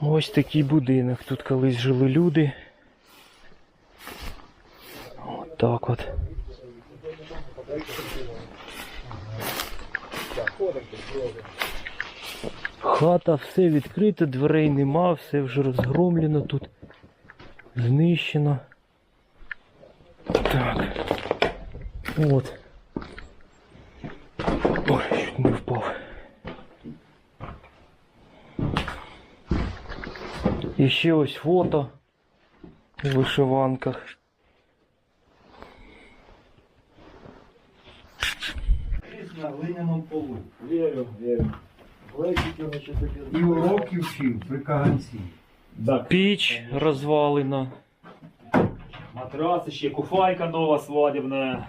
Ось такий будинок. Тут колись жили люди. От так от. Хата, все відкрито, дверей нема, все вже розгромлено тут. Знищено. Так. От. Ой, чуть не впав. І ще ось фото в вишиванках. на глиняному полу. Вірю, вірю. І уроки вчив при каганці. Так, Піч розвалена. матраси ще, куфайка нова свадібна.